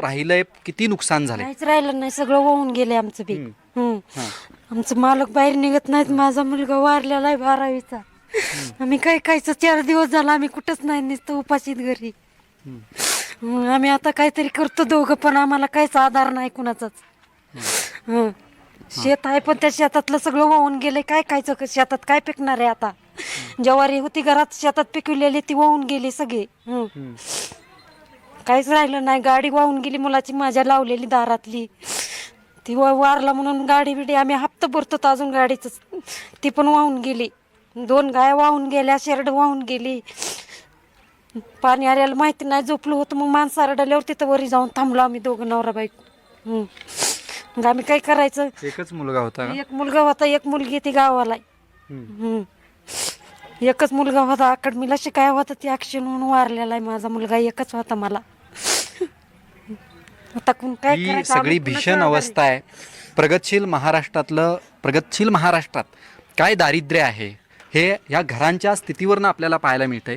राहिलंय किती नुकसान झालंय? काहीच राहिलं नाही सगळं वाहून गेले आमचं हम्म. हा. आमचं मालक बाहेर निघत नाहीत माझा मुलगा वारलेला आहे बारावीचा. आम्ही काय खायचं चार दिवस झाला आम्ही कुठंच नाही नुसतं उपाशीत घरी. आम्ही आता काहीतरी करतो दोघं पण आम्हाला काहीच आधार नाही कुणाचाच. हं. शेत आहे पण त्या शेतातलं सगळं वाहून गेले काय खायचं क- शेतात काय पिकणार आहे आता? ज्वारी होती घरात शेतात पिकवलेली ती वाहून गेली सगळी. हं. काहीच राहिलं नाही. गाडी वाहून गेली मुलाची माझ्या लावलेली दारातली. ती वा- वारला म्हणून गाडी बिडी आम्ही हप्ता भरतो तर अजून गाडीच ती पण वाहून गेली. दोन गाय वाहून गेल्या शेरड वाहून गेली. पाणी आल्याला माहिती नाही झोपलो होतं. मग माणसं आरडल्यावर तिथं वरी जाऊन थांबलो आम्ही दोघं नवरा बाईक मग आम्ही काय करायचं? एकच मुलगा होता का? एक मुलगा होता एक मुलगी ती गावाला. हम्म. एकच मुलगा होता अकॅडमीला शिकाय होता ती ॲक्शन म्हणून वारलेला आहे माझा मुलगा एकच होता मला. आता कोण काय ही करायचं? सगळी आम्ही भीषण अवस्था आहे. प्रगतशील महाराष्ट्रातलं प्रगतशील महाराष्ट्रात काय दारिद्र्य आहे हे या घरांच्या स्थितीवरनं आपल्याला पाहायला मिळतंय.